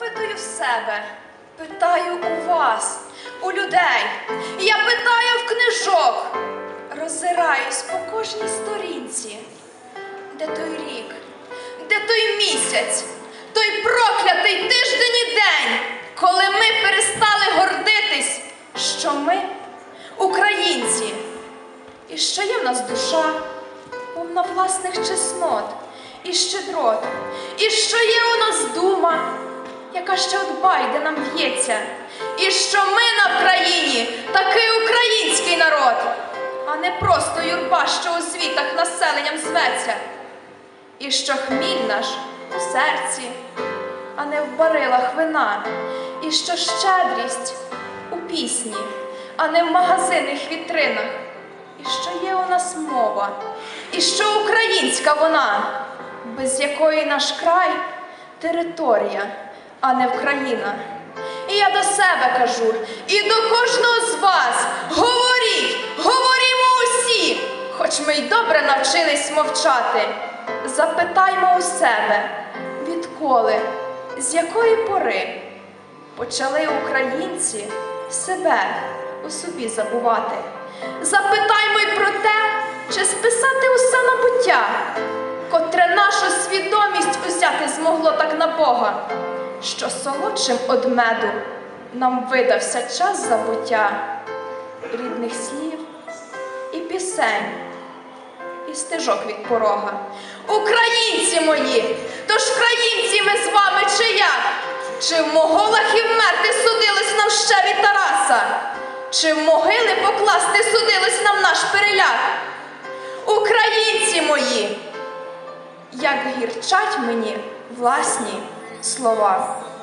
Питаю в себе, питаю у вас, у людей. Я питаю в книжок, роззираюсь по кожній сторінці. Де той рік, де той місяць, той проклятий тиждень і день, коли ми перестали гордитись, що ми українці, і що є в нас душа, повна власних чеснот і щедрот, і що є у нас дума, яка ще от нам в'ється, і що ми на Вкраїні такий український народ, а не просто юрба, що у світах населенням зветься, і що хміль наш у серці, а не в барилах вина, і що щедрість у пісні, а не в магазинних вітринах, і що є у нас мова, і що українська вона, без якої наш край територія, а не Вкраїна. І я до себе кажу, і до кожного з вас говоріть, говорімо усі, хоч ми й добре навчились мовчати. Запитаймо у себе, відколи, з якої пори почали українці себе у собі забувати. Запитаймо й про те, чи списати усе на буття, котре нашу свідомість узяти змогло так на Бога, що солодшим од меду нам видався час забуття рідних слів і пісень, і стежок від порога. Українці мої, тож країнці ми з вами чи як? Чи в моголах і вмерти судилось нам ще від Тараса? Чи в могили покласти судилось нам наш переляк? Українці мої, як гірчать мені власні слова.